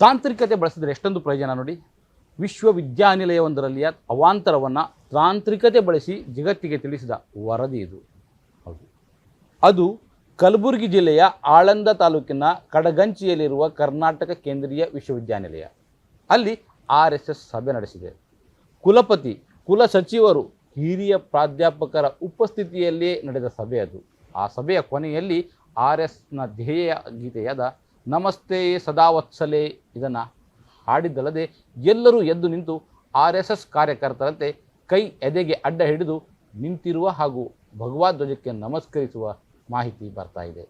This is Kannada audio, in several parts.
ತಾಂತ್ರಿಕತೆ ಬಳಸಿದರೆ ಎಷ್ಟೊಂದು ಪ್ರಯೋಜನ ನೋಡಿ. ವಿಶ್ವವಿದ್ಯಾನಿಲಯವೊಂದರಲ್ಲಿಯ ಅವಾಂತರವನ್ನು ತಾಂತ್ರಿಕತೆ ಬಳಸಿ ಜಗತ್ತಿಗೆ ತಿಳಿಸಿದ ವರದಿ ಇದು. ಹೌದು. ಅದು ಕಲಬುರಗಿ ಜಿಲ್ಲೆಯ ಆಳಂದ ತಾಲೂಕಿನ ಕಡಗಂಚಿಯಲ್ಲಿರುವ ಕರ್ನಾಟಕ ಕೇಂದ್ರೀಯ ವಿಶ್ವವಿದ್ಯಾನಿಲಯ. ಅಲ್ಲಿ ಆರ್ ಎಸ್ ಎಸ್ ಸಭೆ ನಡೆಸಿದೆ. ಕುಲಪತಿ, ಕುಲ ಸಚಿವರು, ಹಿರಿಯ ಪ್ರಾಧ್ಯಾಪಕರ ಉಪಸ್ಥಿತಿಯಲ್ಲಿಯೇ ನಡೆದ ಸಭೆ ಅದು. ಆ ಸಭೆಯ ಕೊನೆಯಲ್ಲಿ ಆರ್ ಎಸ್ನ ಧ್ಯೇಯ ಗೀತೆಯಾದ ನಮಸ್ತೆ ಸದಾವತ್ಸಲೆ ಇದನ್ನು ಹಾಡಿದ್ದಲ್ಲದೆ ಎಲ್ಲರೂ ಎದ್ದು ನಿಂತು ಆರ್ ಎಸ್ ಎಸ್ ಕಾರ್ಯಕರ್ತರಂತೆ ಕೈ ಎದೆಗೆ ಅಡ್ಡ ಹಿಡಿದು ನಿಂತಿರುವ ಹಾಗೂ ಭಗವದ್ವಜಕ್ಕೆ ನಮಸ್ಕರಿಸುವ ಮಾಹಿತಿ ಬರ್ತಾ ಇದೆ.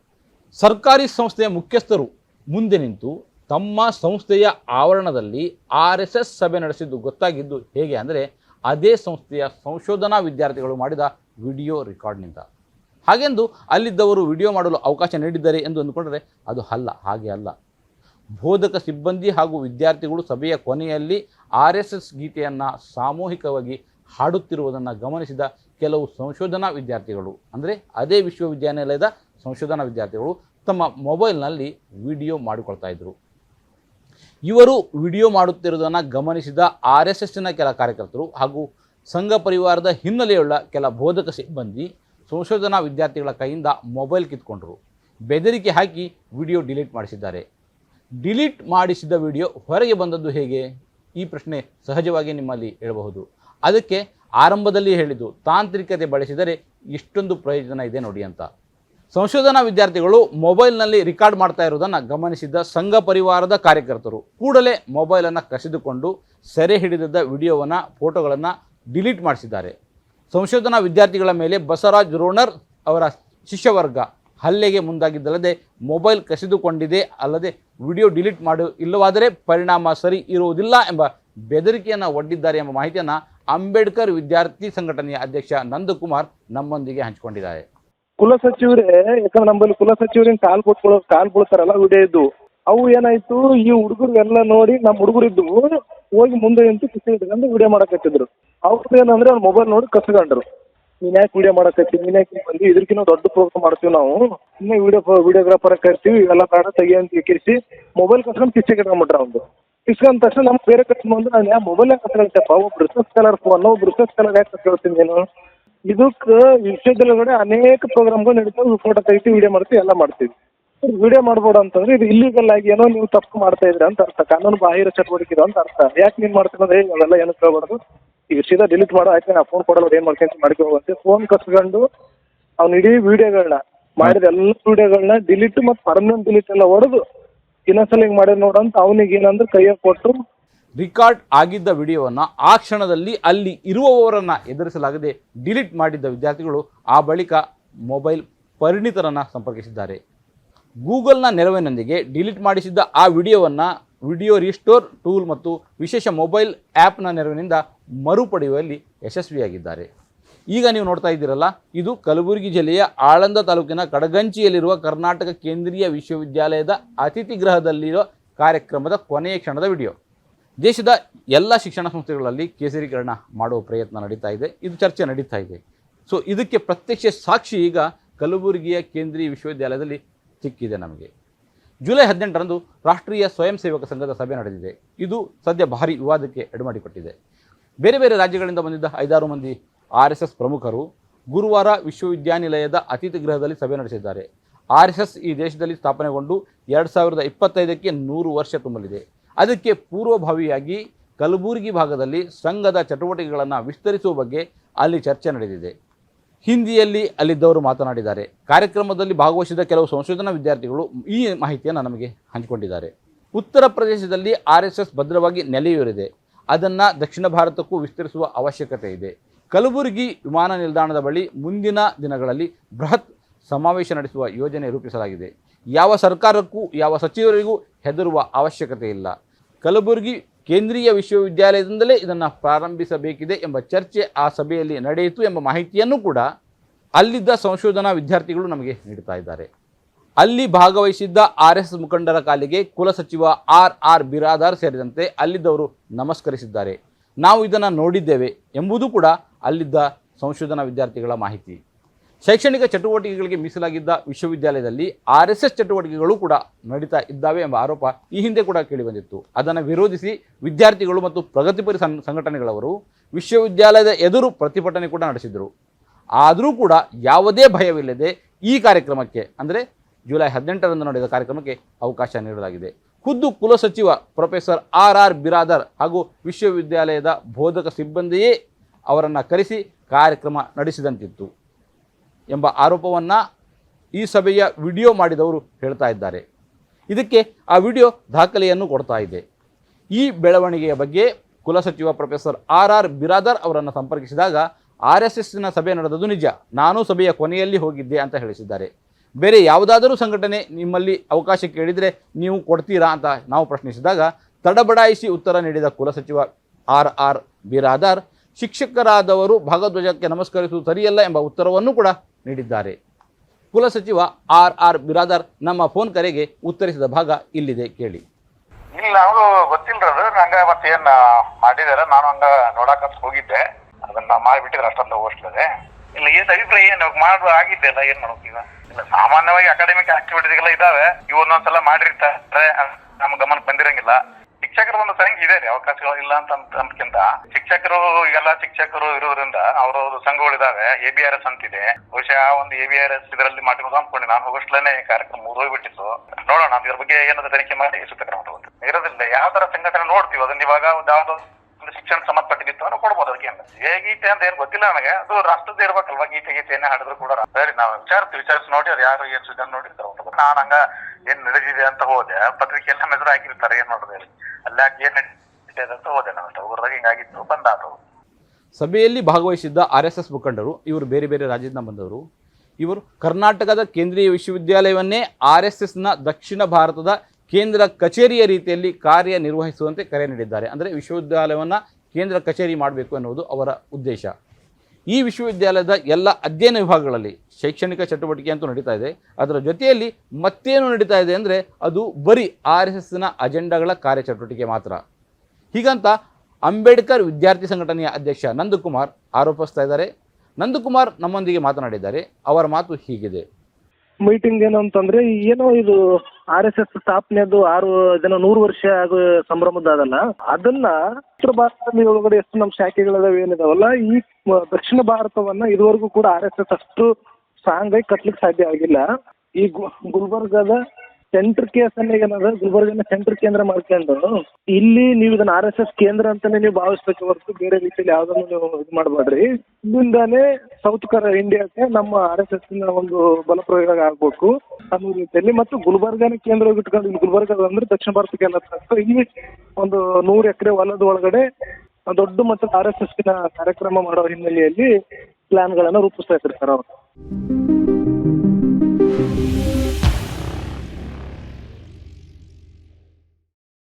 ಸರ್ಕಾರಿ ಸಂಸ್ಥೆಯ ಮುಖ್ಯಸ್ಥರು ಮುಂದೆ ನಿಂತು ತಮ್ಮ ಸಂಸ್ಥೆಯ ಆವರಣದಲ್ಲಿ ಆರ್ ಎಸ್ ಎಸ್ ಸಭೆ ನಡೆಸಿದ್ದು ಗೊತ್ತಾಗಿದ್ದು ಹೇಗೆ ಅಂದರೆ ಅದೇ ಸಂಸ್ಥೆಯ ಸಂಶೋಧನಾ ವಿದ್ಯಾರ್ಥಿಗಳು ಮಾಡಿದ ವಿಡಿಯೋ ರೆಕಾರ್ಡ್ನಿಂದ. ಹಾಗೆಂದು ಅಲ್ಲಿದ್ದವರು ವಿಡಿಯೋ ಮಾಡಲು ಅವಕಾಶ ನೀಡಿದ್ದಾರೆ ಎಂದು ಅಂದುಕೊಂಡರೆ ಅದು ಅಲ್ಲ, ಹಾಗೆ ಅಲ್ಲ. ಬೋಧಕ ಸಿಬ್ಬಂದಿ ಹಾಗೂ ವಿದ್ಯಾರ್ಥಿಗಳು ಸಭೆಯ ಕೊನೆಯಲ್ಲಿ ಆರ್ ಎಸ್ ಎಸ್ ಗೀತೆಯನ್ನು ಸಾಮೂಹಿಕವಾಗಿ ಹಾಡುತ್ತಿರುವುದನ್ನು ಗಮನಿಸಿದ ಕೆಲವು ಸಂಶೋಧನಾ ವಿದ್ಯಾರ್ಥಿಗಳು, ಅಂದರೆ ಅದೇ ವಿಶ್ವವಿದ್ಯಾನಿಲಯದ ಸಂಶೋಧನಾ ವಿದ್ಯಾರ್ಥಿಗಳು ತಮ್ಮ ಮೊಬೈಲ್ನಲ್ಲಿ ವಿಡಿಯೋ ಮಾಡಿಕೊಳ್ತಾ ಇದ್ದರು ಇವರು ವಿಡಿಯೋ ಮಾಡುತ್ತಿರುವುದನ್ನು ಗಮನಿಸಿದ ಆರ್ ಎಸ್ ಎಸ್ಸಿನ ಕೆಲ ಕಾರ್ಯಕರ್ತರು ಹಾಗೂ ಸಂಘ ಪರಿವಾರದ ಹಿನ್ನೆಲೆಯುಳ್ಳ ಕೆಲ ಬೋಧಕ ಸಿಬ್ಬಂದಿ ಸಂಶೋಧನಾ ವಿದ್ಯಾರ್ಥಿಗಳ ಕೈಯಿಂದ ಮೊಬೈಲ್ ಕಿತ್ಕೊಂಡರು. ಬೆದರಿಕೆ ಹಾಕಿ ವಿಡಿಯೋ ಡಿಲೀಟ್ ಮಾಡಿಸಿದ್ದಾರೆ. ಡಿಲೀಟ್ ಮಾಡಿಸಿದ ವಿಡಿಯೋ ಹೊರಗೆ ಬಂದದ್ದು ಹೇಗೆ? ಈ ಪ್ರಶ್ನೆ ಸಹಜವಾಗಿ ನಿಮ್ಮಲ್ಲಿ ಹೇಳಬಹುದು. ಅದಕ್ಕೆ ಆರಂಭದಲ್ಲಿ ಹೇಳಿದ್ದು, ತಾಂತ್ರಿಕತೆ ಬಳಸಿದರೆ ಇಷ್ಟೊಂದು ಪ್ರಯೋಜನ ಇದೆ ನೋಡಿ ಅಂತ. ಸಂಶೋಧನಾ ವಿದ್ಯಾರ್ಥಿಗಳು ಮೊಬೈಲ್ನಲ್ಲಿ ರೆಕಾರ್ಡ್ ಮಾಡ್ತಾ ಇರೋದನ್ನು ಗಮನಿಸಿದ್ದ ಸಂಘ ಪರಿವಾರದ ಕಾರ್ಯಕರ್ತರು ಕೂಡಲೇ ಮೊಬೈಲನ್ನು ಕಸಿದುಕೊಂಡು ಸೆರೆ ಹಿಡಿದಿದ್ದ ವಿಡಿಯೋವನ್ನು, ಫೋಟೋಗಳನ್ನು ಡಿಲೀಟ್ ಮಾಡಿಸಿದ್ದಾರೆ. ಸಂಶೋಧನಾ ವಿದ್ಯಾರ್ಥಿಗಳ ಮೇಲೆ ಬಸವರಾಜ್ ರೋಣರ್ ಅವರ ಶಿಷ್ಯವರ್ಗ ಹಲ್ಲೆಗೆ ಮುಂದಾಗಿದ್ದಲ್ಲದೆ ಮೊಬೈಲ್ ಕಸಿದುಕೊಂಡಿದೆ ಅಲ್ಲದೆ ವಿಡಿಯೋ ಡಿಲೀಟ್ ಮಾಡು ಇಲ್ಲವಾದರೆ ಪರಿಣಾಮ ಸರಿ ಇರುವುದಿಲ್ಲ ಎಂಬ ಬೆದರಿಕೆಯನ್ನು ಒಡ್ಡಿದ್ದಾರೆ ಎಂಬ ಮಾಹಿತಿಯನ್ನು ಅಂಬೇಡ್ಕರ್ ವಿದ್ಯಾರ್ಥಿ ಸಂಘಟನೆಯ ಅಧ್ಯಕ್ಷ ನಂದಕುಮಾರ್ ನಮ್ಮೊಂದಿಗೆ ಹಂಚಿಕೊಂಡಿದ್ದಾರೆ. ಕುಲಸಚಿವರೇ ಯಾಕಂದ್ರೆ ನಮ್ಮಲ್ಲಿ ಕುಲಸಚಿವರಿಂದ ಕಾಲ್ ಕೊಟ್ಕೊಳ್ಳೋ ಕಾಲ್ ಕೊಡ್ತಾರಲ್ಲ ವಿಡಿಯೋ ಇದ್ದು ಅವು ಏನಾಯ್ತು, ಈ ಹುಡುಗರು ಎಲ್ಲ ನೋಡಿ ನಮ್ಮ ಹುಡುಗರು ಇದ್ದು ಹೋಗಿ ಮುಂದೆ ನಿಂತು ಕಿಸಿ ಇಟ್ಕೊಂಡು ವಿಡಿಯೋ ಮಾಡಕತ್ತಿದ್ರು. ಅವ್ರು ಏನಂದ್ರೆ ಅವ್ರ ಮೊಬೈಲ್ ನೋಡಿ ಕಸ್ಕೊಂಡ್ರು. ನೀನ್ ಯಾಕೆ ವಿಡಿಯೋ ಮಾಡಕತ್ತಿ? ನೀನ್ ಯಾಕೆ ಬಂದು? ಇದಕ್ಕಿಂತ ದೊಡ್ಡ ಪ್ರೋಗ್ರಾಮ್ ಮಾಡ್ತೀವಿ ನಾವು. ಇನ್ನೇ ವಿಡಿಯೋ ವಿಡಿಯೋಗ್ರಾಫರ್ ಕರಿತೀವಿ, ಇವೆಲ್ಲ ಬೇಡ ತೆಗಿ ಅಂತ ಕಿರಿಸಿ ಮೊಬೈಲ್ ಕಸ್ಕೊಂಡು ಪಿಚ್ಚೆ ಇಟ್ಕೊಂಡ್ಬಿಟ್ರ ಅವ್ನು ತಿಸ್ಕಂದ ತಕ್ಷಣ ನಮ್ಗೆ ಬೇರೆ ಕಸ್ಟಮರ್ ಅಂದ್ರೆ ನಾನು ಯಾವ ಮೊಬೈಲ್ ಯಾಕೆ ಕಸ್ಕೊಳ್ತಪ್ಪ ಒಬ್ಬ ರಿಸರ್ಚ್ ಕಲರ್ ಫೋನ್, ಒಬ್ಬ ಕಲರ್ ಯಾಕೆ ಕೇಳ್ತೀನಿ ನೀನು? ಇದಕ್ಕೆ ವಿಷಯದಲ್ಲಿ ಅನೇಕ ಪ್ರೋಗ್ರಾಮ್ಗಳು ನಡೀತಾವೆ. ಫೋಟೋ ತೆಗಿತೀವಿ ವಿಡಿಯೋ ಮಾಡ್ತೀವಿ, ಎಲ್ಲ ಮಾಡ್ತೀವಿ. ವಿಡಿಯೋ ಮಾಡ್ಬೋದು ಅಂತಂದ್ರೆ ಇದು ಇಲ್ಲಿಗಲ್ ಆಗಿ ಏನೋ ನೀವು ತಪ್ಪು ಮಾಡ್ತಾ ಇದ್ರಿ ಅಂತ ಅರ್ಥ. ಕಾನೂನು ಬಾಹಿರ ಚಟುವಟಿಕೆ ಅಂತ ಅರ್ಥ. ಯಾಕೆ ನೀನು ಮಾಡ್ತೀನಿ ಅಂದ್ರೆ ಅವೆಲ್ಲ ಏನು ಕೇಳ್ಬಾರ್ದು. ಈಗ ಸೀದಾ ಡಿಲೀಟ್ ಮಾಡೋ ಆಯ್ತು ಫೋನ್ ಕೊಡಲ್ಲ ಏನು ಮಾಡ್ಕೊಂತ ಮಾಡ್ಕೋವಂತೆ ಫೋನ್ ಕಸ್ಕೊಂಡು ಅವ್ನು ಇಡೀ ವಿಡಿಯೋಗಳನ್ನ ಮಾಡಿದ ಎಲ್ಲ ವಿಡಿಯೋಗಳನ್ನ ಡಿಲೀಟ್ ಮತ್ತೆ ಪರ್ಮನೆಂಟ್ ಡಿಲೀಟ್ ಎಲ್ಲ ಹೊಡೆದು ಇನ್ನೊಂದ್ಸಲ ಹಿಂಗೆ ಮಾಡ್ಯಾರ ನೋಡಂತ ಅವನಿಗೆ ಏನಂದ್ರೆ ಕೈಯಾಗ ಕೊಟ್ಟು ರಿಕಾರ್ಡ್ ಆಗಿದ್ದ ವಿಡಿಯೋವನ್ನ ಆ ಕ್ಷಣದಲ್ಲಿ ಅಲ್ಲಿ ಇರುವವರನ್ನ ಎದುರಿಸಲಾಗದೆ ಡಿಲೀಟ್ ಮಾಡಿದ್ದ ವಿದ್ಯಾರ್ಥಿಗಳು ಆ ಬಳಿಕ ಮೊಬೈಲ್ ಪರಿಣಿತರನ್ನ ಸಂಪರ್ಕಿಸಿದ್ದಾರೆ. ಗೂಗಲ್ನ ನೆರವಿನೊಂದಿಗೆ ಡಿಲೀಟ್ ಮಾಡಿಸಿದ್ದ ಆ ವಿಡಿಯೋವನ್ನು ವಿಡಿಯೋ ರಿಸ್ಟೋರ್ ಟೂಲ್ ಮತ್ತು ವಿಶೇಷ ಮೊಬೈಲ್ ಆ್ಯಪ್ನ ನೆರವಿನಿಂದ ಮರುಪಡೆಯುವಲ್ಲಿ ಯಶಸ್ವಿಯಾಗಿದ್ದಾರೆ. ಈಗ ನೀವು ನೋಡ್ತಾ ಇದ್ದೀರಲ್ಲ, ಇದು ಕಲಬುರಗಿ ಜಿಲ್ಲೆಯ ಆಳಂದ ತಾಲೂಕಿನ ಕಡಗಂಚಿಯಲ್ಲಿರುವ ಕರ್ನಾಟಕ ಕೇಂದ್ರೀಯ ವಿಶ್ವವಿದ್ಯಾಲಯದ ಅತಿಥಿ ಗೃಹದಲ್ಲಿರೋ ಕಾರ್ಯಕ್ರಮದ ಕೊನೆಯ ಕ್ಷಣದ ವಿಡಿಯೋ. ದೇಶದ ಎಲ್ಲ ಶಿಕ್ಷಣ ಸಂಸ್ಥೆಗಳಲ್ಲಿ ಕೇಸರೀಕರಣ ಮಾಡುವ ಪ್ರಯತ್ನ ನಡೀತಾ ಇದೆ, ಇದು ಚರ್ಚೆ ನಡೀತಾ ಇದೆ. ಸೊ ಇದಕ್ಕೆ ಪ್ರತ್ಯಕ್ಷ ಸಾಕ್ಷಿ ಈಗ ಕಲಬುರಗಿಯ ಕೇಂದ್ರೀಯ ವಿಶ್ವವಿದ್ಯಾಲಯದಲ್ಲಿ ಸಿಕ್ಕಿದೆ ನಮಗೆ. ಜುಲೈ ಹದಿನೆಂಟರಂದು ರಾಷ್ಟ್ರೀಯ ಸ್ವಯಂ ಸೇವಕ ಸಂಘದ ಸಭೆ ನಡೆದಿದೆ. ಇದು ಸದ್ಯ ಭಾರಿ ವಿವಾದಕ್ಕೆ ಎಡೆಮಾಡಿಕೊಟ್ಟಿದೆ ಬೇರೆ ಬೇರೆ ರಾಜ್ಯಗಳಿಂದ ಬಂದಿದ್ದ ಐದಾರು ಮಂದಿ ಆರ್ ಎಸ್ ಎಸ್ ಪ್ರಮುಖರು ಗುರುವಾರ ವಿಶ್ವವಿದ್ಯಾನಿಲಯದ ಅತಿಥಿ ಗೃಹದಲ್ಲಿ ಸಭೆ ನಡೆಸಿದ್ದಾರೆ. ಆರ್ ಎಸ್ ಎಸ್ ಈ ದೇಶದಲ್ಲಿ ಸ್ಥಾಪನೆಗೊಂಡು ಎರಡು ಸಾವಿರದ ಇಪ್ಪತ್ತೈದಕ್ಕೆ ನೂರು ವರ್ಷ ತುಂಬಲಿದೆ. ಅದಕ್ಕೆ ಪೂರ್ವಭಾವಿಯಾಗಿ ಕಲಬುರಗಿ ಭಾಗದಲ್ಲಿ ಸಂಘದ ಚಟುವಟಿಕೆಗಳನ್ನು ವಿಸ್ತರಿಸುವ ಬಗ್ಗೆ ಅಲ್ಲಿ ಚರ್ಚೆ ನಡೆದಿದೆ. ಹಿಂದಿಯಲ್ಲಿ ಅಲ್ಲಿದ್ದವರು ಮಾತನಾಡಿದ್ದಾರೆ. ಕಾರ್ಯಕ್ರಮದಲ್ಲಿ ಭಾಗವಹಿಸಿದ ಕೆಲವು ಸಂಶೋಧನಾ ವಿದ್ಯಾರ್ಥಿಗಳು ಈ ಮಾಹಿತಿಯನ್ನು ನಮಗೆ ಹಂಚಿಕೊಂಡಿದ್ದಾರೆ. ಉತ್ತರ ಪ್ರದೇಶದಲ್ಲಿ ಆರ್ ಎಸ್ ಎಸ್ ಭದ್ರವಾಗಿ ನೆಲೆಯೂರಿದೆ. ಅದನ್ನು ದಕ್ಷಿಣ ಭಾರತಕ್ಕೂ ವಿಸ್ತರಿಸುವ ಅವಶ್ಯಕತೆ ಇದೆ. ಕಲಬುರಗಿ ವಿಮಾನ ನಿಲ್ದಾಣದ ಬಳಿ ಮುಂದಿನ ದಿನಗಳಲ್ಲಿ ಬೃಹತ್ ಸಮಾವೇಶ ನಡೆಸುವ ಯೋಜನೆ ರೂಪಿಸಲಾಗಿದೆ. ಯಾವ ಸರ್ಕಾರಕ್ಕೂ ಯಾವ ಸಚಿವರಿಗೂ ಹೆದರುವ ಅವಶ್ಯಕತೆ ಇಲ್ಲ. ಕಲಬುರಗಿ ಕೇಂದ್ರೀಯ ವಿಶ್ವವಿದ್ಯಾಲಯದಿಂದಲೇ ಇದನ್ನು ಪ್ರಾರಂಭಿಸಬೇಕಿದೆ ಎಂಬ ಚರ್ಚೆ ಆ ಸಭೆಯಲ್ಲಿ ನಡೆಯಿತು ಎಂಬ ಮಾಹಿತಿಯನ್ನು ಕೂಡ ಅಲ್ಲಿದ್ದ ಸಂಶೋಧನಾ ವಿದ್ಯಾರ್ಥಿಗಳು ನಮಗೆ ನೀಡ್ತಾ ಇದ್ದಾರೆ. ಅಲ್ಲಿ ಭಾಗವಹಿಸಿದ್ದ ಆರ್ ಎಸ್ ಮುಖಂಡರ ಕಾಲಿಗೆ ಕುಲಸಚಿವ ಆರ್ ಆರ್ ಬಿರಾದಾರ್ ಸೇರಿದಂತೆ ಅಲ್ಲಿದ್ದವರು ನಮಸ್ಕರಿಸಿದ್ದಾರೆ. ನಾವು ಇದನ್ನು ನೋಡಿದ್ದೇವೆ ಎಂಬುದು ಕೂಡ ಅಲ್ಲಿದ್ದ ಸಂಶೋಧನಾ ವಿದ್ಯಾರ್ಥಿಗಳ ಮಾಹಿತಿ. ಶೈಕ್ಷಣಿಕ ಚಟುವಟಿಕೆಗಳಿಗೆ ಮೀಸಲಾಗಿದ್ದ ವಿಶ್ವವಿದ್ಯಾಲಯದಲ್ಲಿ ಆರ್ ಎಸ್ ಎಸ್ ಚಟುವಟಿಕೆಗಳು ಕೂಡ ನಡೀತಾ ಇದ್ದಾವೆ ಎಂಬ ಆರೋಪ ಈ ಹಿಂದೆ ಕೂಡ ಕೇಳಿಬಂದಿತ್ತು ಅದನ್ನು ವಿರೋಧಿಸಿ ವಿದ್ಯಾರ್ಥಿಗಳು ಮತ್ತು ಪ್ರಗತಿಪರ ಸಂಘಟನೆಗಳವರು ವಿಶ್ವವಿದ್ಯಾಲಯದ ಎದುರು ಪ್ರತಿಭಟನೆ ಕೂಡ ನಡೆಸಿದರು. ಆದರೂ ಕೂಡ ಯಾವುದೇ ಭಯವಿಲ್ಲದೆ ಈ ಕಾರ್ಯಕ್ರಮಕ್ಕೆ ಅಂದರೆ ಜುಲೈ ಹದಿನೆಂಟರಂದು ನಡೆದ ಕಾರ್ಯಕ್ರಮಕ್ಕೆ ಅವಕಾಶ ನೀಡಲಾಗಿದೆ. ಖುದ್ದು ಕುಲಸಚಿವ ಪ್ರೊಫೆಸರ್ ಆರ್ ಆರ್ ಬಿರಾದರ್ ಹಾಗೂ ವಿಶ್ವವಿದ್ಯಾಲಯದ ಬೋಧಕ ಸಿಬ್ಬಂದಿಯೇ ಅವರನ್ನು ಕರೆಸಿ ಕಾರ್ಯಕ್ರಮ ನಡೆಸಿದಂತಿತ್ತು. ಎಂಬ ಆರೋಪವನ್ನು ಈ ಸಭೆಯ ವಿಡಿಯೋ ಮಾಡಿದವರು ಹೇಳ್ತಾ ಇದ್ದಾರೆ. ಇದಕ್ಕೆ ಆ ವಿಡಿಯೋ ದಾಖಲೆಯನ್ನು ಕೊಡ್ತಾ ಇದೆ. ಈ ಬೆಳವಣಿಗೆಯ ಬಗ್ಗೆ ಕುಲಸಚಿವ ಪ್ರೊಫೆಸರ್ ಆರ್ ಆರ್ ಬಿರಾದರ್ ಅವರನ್ನು ಸಂಪರ್ಕಿಸಿದಾಗ ಆರ್ ಎಸ್ ಎಸ್ನ ಸಭೆ ನಡೆದದು ನಿಜ. ನಾನು ಸಭೆಯ ಕೊನೆಯಲ್ಲಿ ಹೋಗಿದ್ದೆ ಅಂತ ಹೇಳಿಸಿದ್ದಾರೆ. ಬೇರೆ ಯಾವುದಾದರೂ ಸಂಘಟನೆ ನಿಮ್ಮಲ್ಲಿ ಅವಕಾಶ ಕೇಳಿದರೆ ನೀವು ಕೊಡ್ತೀರಾ ಅಂತ ನಾವು ಪ್ರಶ್ನಿಸಿದಾಗ ತಡಬಡಾಯಿಸಿ ಉತ್ತರ ನೀಡಿದ ಕುಲಸಚಿವ ಆರ್ ಆರ್ ಬಿರಾದಾರ್, ಶಿಕ್ಷಕರಾದವರು ಭಾಗಧ್ವಜಕ್ಕೆ ನಮಸ್ಕರಿಸುವುದು ಸರಿಯಲ್ಲ ಎಂಬ ಉತ್ತರವನ್ನು ಕೂಡ ನೀಡಿದ್ದಾರೆ. ಕುಲಸಚಿವ ಆರ್ ಆರ್ ಬಿರಾದರ್ ನಮ್ಮ ಫೋನ್ ಕರೆಗೆ ಉತ್ತರಿಸಿದ ಭಾಗ ಇಲ್ಲಿದೆ ಕೇಳಿ. ಇಲ್ಲ, ಅವರು ಗೊತ್ತಿಲ್ಲರದು ಅದು. ಹಂಗ ಏನ್ ಮಾಡಿದಾರ. ನಾನು ಹಂಗ ನೋಡಾಕ ಹೋಗಿದ್ದೆ. ಅದನ್ನ ಮಾಡಿಬಿಟ್ಟಿದ್ರೆ, ಅಷ್ಟೊಂದು ಹೋಗ್ತದೆ ಇಲ್ಲ ಏನ್ ಅಭಿಪ್ರಾಯ ಏನ್ ಮಾಡುವ ಆಗಿದ್ದೆ ಅಲ್ಲ ಏನ್ ಮಾಡ್ಬೇಕು ಈಗ? ಇಲ್ಲ, ಸಾಮಾನ್ಯವಾಗಿ ಅಕಾಡೆಮಿಕ್ ಆಕ್ಟಿವಿಟೀಸ್ಗೆಲ್ಲ ಇದಾವೆ. ಇವು ಒಂದೊಂದ್ಸಲ ಮಾಡಿರ್ತಾರೆ ನಮ್ ಗಮನಕ್ಕೆ ಬಂದಿರಂಗಿಲ್ಲ ಶಿಕ್ಷಕರ ಒಂದು ಸಂಘ ಇದೆ ಅವಕಾಶಗಳು ಇಲ್ಲ ಅಂತ ಅಂತಕ್ಕಿಂತ ಶಿಕ್ಷಕರು, ಈಗೆಲ್ಲ ಶಿಕ್ಷಕರು ಇರೋದ್ರಿಂದ ಅವ್ರವ್ರ ಸಂಘಗಳಿದಾವೆ ಎ ಬಿ ಆರ್ ಎಸ್ ಅಂತಿದೆ. ಬಹುಶಃ ಒಂದು ಎ ಬಿ ಆರ್ ಎಸ್ ಇದರಲ್ಲಿ ಮಾಡಿರೋದು ಅನ್ಕೊಂಡೆ ನಾನು ಹೋಗಷ್ಟಲೇನೆ ಕಾರ್ಯಕ್ರಮ ಮುಗಿದೋಗ್ಬಿಟ್ಟಿತ್ತು ನೋಡೋಣ, ಇದ್ರ ಬಗ್ಗೆ ಏನಾದ್ರು ತನಿಖೆ ಮಾಡಿ ಸೂಕ್ತ ಕ್ರಮ ಇರೋದಿಲ್ಲ, ಯಾವ ತರ ಸಂಘಟನೆ ನೋಡ್ತೀವಿ. ಅದನ್ನ ಇವಾಗ ಯಾವ್ದೋ ಒಂದು ಶಿಕ್ಷಣ ಸಂಬಂಧಪಟ್ಟಿತ್ತು ಅನ್ನೋ ಕೊಡ್ಬೋದು ಅದಕ್ಕೆ ಗೀತೆ ಅಂತ ಏನ್ ಗೊತ್ತಿಲ್ಲ ನನಗೆ. ಅದು ರಾಷ್ಟ್ರದ ಇರ್ಬೇಕಲ್ವಾ, ಗೀತೆ ಗೀತೆ ಏನೇ ಹಾಡಿದ್ರು ಕೂಡ. ಸರಿ, ನಾವು ವಿಚಾರ್ತೀವಿ ವಿಚಾರಿಸಿ ನೋಡಿ, ಅದು ಯಾರು ಏನ್ ಸುದ್ದಿ ನೋಡಿ ನಾನು ಹಂಗ ಏನ್ ನಡೆದಿದೆ ಅಂತ ಹೋದೆ. ಪತ್ರಿಕೆಯೆಲ್ಲ ಹೆಸರು ಹಾಕಿರ್ತಾರೆ, ಏನ್ ಮಾಡೋದು ಹೇಳಿ. ಅಲ್ಲಿ ಹಾಕಿ ಏನ್ ನಡೀತಿದೆ ಅಂತ ಹೋದೆ ನಾನು ಹಿಂಗಾಗಿತ್ತು ಬಂದಾತು. ಸಭೆಯಲ್ಲಿ ಭಾಗವಹಿಸಿದ್ದ ಆರ್ ಎಸ್ ಎಸ್ ಮುಖಂಡರು, ಇವರು ಬೇರೆ ಬೇರೆ ರಾಜ್ಯದಿಂದ ಬಂದವರು. ಇವರು ಕರ್ನಾಟಕದ ಕೇಂದ್ರೀಯ ವಿಶ್ವವಿದ್ಯಾಲಯವನ್ನೇ ಆರ್ ಎಸ್ ಎಸ್ನ ದಕ್ಷಿಣ ಭಾರತದ ಕೇಂದ್ರ ಕಚೇರಿಯ ರೀತಿಯಲ್ಲಿ ಕಾರ್ಯನಿರ್ವಹಿಸುವಂತೆ ಕರೆ ನೀಡಿದ್ದಾರೆ. ಅಂದರೆ ವಿಶ್ವವಿದ್ಯಾಲಯವನ್ನು ಕೇಂದ್ರ ಕಚೇರಿ ಮಾಡಬೇಕು ಎನ್ನುವುದು ಅವರ ಉದ್ದೇಶ. ಈ ವಿಶ್ವವಿದ್ಯಾಲಯದ ಎಲ್ಲ ಅಧ್ಯಯನ ವಿಭಾಗಗಳಲ್ಲಿ ಶೈಕ್ಷಣಿಕ ಚಟುವಟಿಕೆ ಅಂತೂ ನಡೀತಾ ಇದೆ. ಅದರ ಜೊತೆಯಲ್ಲಿ ಮತ್ತೇನು ನಡೀತಾ ಇದೆ ಅಂದರೆ ಅದು ಬರೀ ಆರ್ ಎಸ್ ಎಸ್ನ ಅಜೆಂಡಾಗಳ ಕಾರ್ಯಚಟುವಟಿಕೆ ಮಾತ್ರ. ಹೀಗಂತ ಅಂಬೇಡ್ಕರ್ ವಿದ್ಯಾರ್ಥಿ ಸಂಘಟನೆಯ ಅಧ್ಯಕ್ಷ ನಂದಕುಮಾರ್ ಆರೋಪಿಸ್ತಾ ಇದ್ದಾರೆ. ನಂದಕುಮಾರ್ ನಮ್ಮೊಂದಿಗೆ ಮಾತನಾಡಿದ್ದಾರೆ. ಅವರ ಮಾತು ಹೀಗಿದೆ. ಮೀಟಿಂಗ್ ಏನು ಅಂತಂದ್ರೆ ಏನೋ ಇದು ಆರ್ ಎಸ್ ಎಸ್ ಸ್ಥಾಪನೆದು ಆರು ಜನ ನೂರು ವರ್ಷ ಆಗೋ ಸಂಭ್ರಮದ ಅದನ್ನ ಉತ್ತರ ಭಾರತದಲ್ಲಿ ಒಳಗಡೆ ಎಷ್ಟು ನಮ್ಮ ಶಾಖೆಗಳಿದಾವೆ ಏನಿದಾವಲ್ಲ, ಈ ದಕ್ಷಿಣ ಭಾರತವನ್ನ ಇದುವರೆಗೂ ಕೂಡ ಆರ್ ಎಸ್ ಎಸ್ ಅಷ್ಟು ಸ್ಟ್ರಾಂಗ್ ಆಗಿ ಕಟ್ಲಿಕ್ಕೆ ಸಾಧ್ಯ ಆಗಿಲ್ಲ. ಈ ಗುಲ್ಬರ್ಗದ ಸೆಂಟ್ರ್ ಕೇಸ್ ಅನ್ನ ಏನಾದ್ರೆ ಗುಲ್ಬರ್ಗನ ಸೆಂಟ್ರ್ ಕೇಂದ್ರ ಮಾಡ್ಕೊಂಡು, ಇಲ್ಲಿ ನೀವು ಇದನ್ನ ಆರ್ ಎಸ್ ಎಸ್ ಕೇಂದ್ರ ಅಂತಾನೆ ನೀವು ಭಾವಿಸ್ಬೇಕು ಹೊರತು ಬೇರೆ ರೀತಿಯಲ್ಲಿ ಯಾವ್ದನ್ನು ನೀವು ಇದು ಮಾಡಬೇಡ್ರಿ. ಇಲ್ಲಿಂದಾನೇ ಸೌತ್ ಕರ ಇಂಡಿಯಾಕ್ಕೆ ನಮ್ಮ ಆರ್ ಎಸ್ ಎಸ್ ಒಂದು ಬಲ ಪ್ರಯೋಗ ಆಗ್ಬೇಕು ಅನ್ನೋ ರೀತಿಯಲ್ಲಿ. ಮತ್ತು ಗುಲ್ಬರ್ಗನ ಕೇಂದ್ರ ಇಟ್ಕೊಂಡು ಗುಲ್ಬರ್ಗ ಅಂದ್ರೆ ದಕ್ಷಿಣ ಭಾರತಕ್ಕೆ ಎಲ್ಲ ಇಲ್ಲಿ ಒಂದು ನೂರು ಎಕರೆ ಹೊಲದ ಒಳಗಡೆ ದೊಡ್ಡ ಮಟ್ಟದ ಆರ್ ಎಸ್ ಎಸ್ ಕಾರ್ಯಕ್ರಮ ಮಾಡೋ ಹಿನ್ನೆಲೆಯಲ್ಲಿ ಪ್ಲಾನ್ಗಳನ್ನ ರೂಪಿಸ್ತಾ ಇರ್ತಾರೆ ಸರ್ ಅವರು.